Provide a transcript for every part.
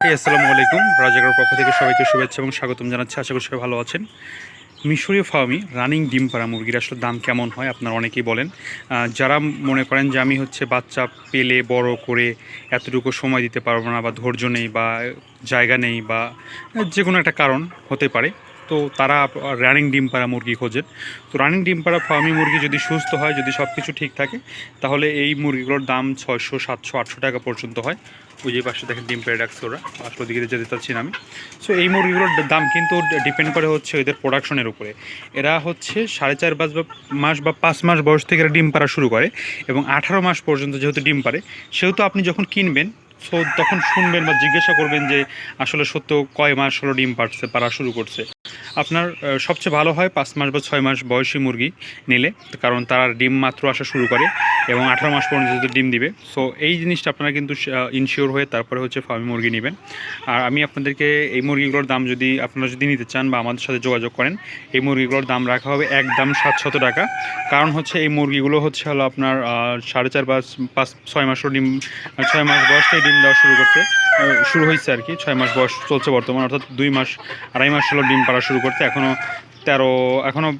আসসালামু আলাইকুম। রাজাগার পক্ষ থেকে সবাইকে শুভেচ্ছা এবং স্বাগতম জানাচ্ছি। আশা করি সবাই ভালো আছেন। মিশরীয় ফার্মি রানিং ডিম পাড়া মুরগির আসলে দাম কেমন হয় আপনারা অনেকেই বলেন। যারা মনে করেন যে আমি হচ্ছে বাচ্চা পেলে বড় করে এতটুকু সময় দিতে পারব না বা ধৈর্য নেই বা জায়গা নেই বা যে কোনো একটা কারণ হতে পারে। তো তারা রানিং ডিম পাড়া মুরগি খোঁজেন তো রানিং ডিম পাড়া ফার্মি মুরগি যদি সুস্থ হয়, যদি সব কিছু ঠিক থাকে, তাহলে এই মুরগিগুলোর দাম ছয়শো, সাতশো, আটশো টাকা পর্যন্ত হয়। ওই যে পাশে দেখেন ডিম পেড়ে রাখছে ওরা আসলে ওদিকে যেতে চাচ্ছি আমি। সো এই মুরগিগুলোর দাম কিন্তু ডিপেন্ড করে হচ্ছে এদের প্রোডাকশনের উপরে। এরা হচ্ছে সাড়ে চার মাস বা মাস বা পাঁচ মাস বয়স থেকে এরা ডিম পাড়া শুরু করে এবং আঠারো মাস পর্যন্ত যেহেতু ডিম পারে সেহেতু আপনি যখন কিনবেন সো তখন শুনবেন বা জিজ্ঞাসা করবেন যে আসলে সত্য কয় মাস হলো ডিম পাড়ছে, পাড়া শুরু করছে। আপনার সবচেয়ে ভালো হয় পাঁচ মাস বা ছয় মাস বয়সী মুরগি নিলে, কারণ তারা ডিম মাত্র আসা শুরু করে এবং আঠারো মাস পর্যন্ত যেহেতু ডিম দিবে। সো এই জিনিসটা আপনারা কিন্তু ইনশিওর হয়ে তারপরে হচ্ছে ফার্মি মুরগি নেবেন। আর আমি আপনাদেরকে এই মুরগিগুলোর দাম যদি, আপনারা যদি নিতে চান বা আমাদের সাথে যোগাযোগ করেন, এই মুরগিগুলোর দাম রাখা হবে এক একদম সাতশত টাকা। কারণ হচ্ছে এই মুরগিগুলো হচ্ছে হলো আপনার সাড়ে চার পাঁচ পাঁচ, ছয় মাসও ডিম, ছয় মাস বয়স থেকে ডিম দেওয়া শুরু করছে। শুরু হয়েছে আর কি, ছয় মাস বয়স চলছে বর্তমান, অর্থাৎ দুই মাস, আড়াই মাস হলো ডিম পাড়া শুরু করতে এখনও তেরো এখনও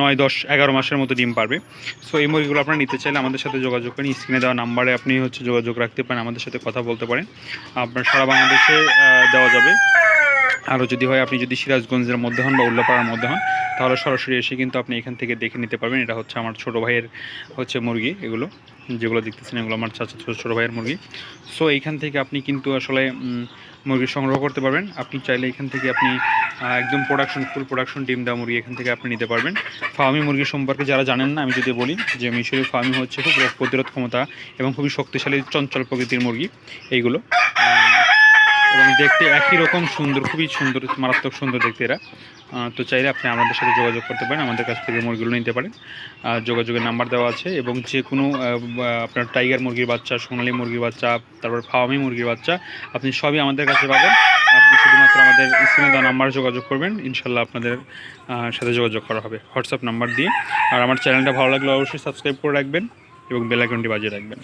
নয়, দশ, এগারো মাসের মতো ডিম পারবে সো এই মুরগিগুলো আপনারা নিতে চাইলে আমাদের সাথে যোগাযোগ করেন, স্ক্রিনে দেওয়া নাম্বারে আপনি হচ্ছে যোগাযোগ রাখতে পারেন, আমাদের সাথে কথা বলতে পারেন। আপনার সারা বাংলাদেশে দেওয়া যাবে। আরও যদি হয়, আপনি যদি সিরাজগঞ্জের মধ্যে হন বা উল্লাপাড়ার মধ্যে হন, তাহলে সরাসরি এসে কিন্তু আপনি এখান থেকে দেখে নিতে পারবেন। এটা হচ্ছে আমার ছোটো ভাইয়ের হচ্ছে মুরগি এগুলো, যেগুলো দেখতেছেন, এগুলো আমার চাচা ছোটো ভাইয়ের মুরগি। সো এইখান থেকে আপনি কিন্তু আসলে মুরগি সংগ্রহ করতে পারবেন। আপনি চাইলে এখান থেকে আপনি একদম প্রোডাকশন ফুল প্রোডাকশন ডিম দেওয়া মুরগি এখান থেকে আপনি নিতে পারবেন। ফার্মি মুরগি সম্পর্কে যারা জানেন না, আমি যদি বলি যে মিশরীয় ফার্মি হচ্ছে খুব রোগ প্রতিরোধ ক্ষমতা এবং খুবই শক্তিশালী, চঞ্চল প্রকৃতির মুরগি, এইগুলো। এবং দেখতে একই রকম সুন্দর, খুবই সুন্দর, মারাত্মক সুন্দর দেখতে এরা। তো চাইলে আপনি আমাদের সাথে যোগাযোগ করতে পারেন, আমাদের কাছ থেকে মুরগিগুলো নিতে পারেন। যোগাযোগের নাম্বার দেওয়া আছে এবং যে কোনো আপনার টাইগার মুরগির বাচ্চা, সোনালী মুরগির বাচ্চা, তারপর ফার্মি মুরগির বাচ্চা, আপনি সবই আমাদের কাছে পাবেন। আপনি শুধুমাত্র আমাদের স্ক্রিনে দেওয়া নাম্বার যোগাযোগ করবেন, ইনশাল্লাহ আপনাদের সাথে যোগাযোগ করা হবে। হোয়াটসঅ্যাপ নাম্বার দিয়ে। আর আমার চ্যানেলটা ভালো লাগলে অবশ্যই সাবস্ক্রাইব করে রাখবেন এবং বেল আইকনটি বাজিয়ে রাখবেন।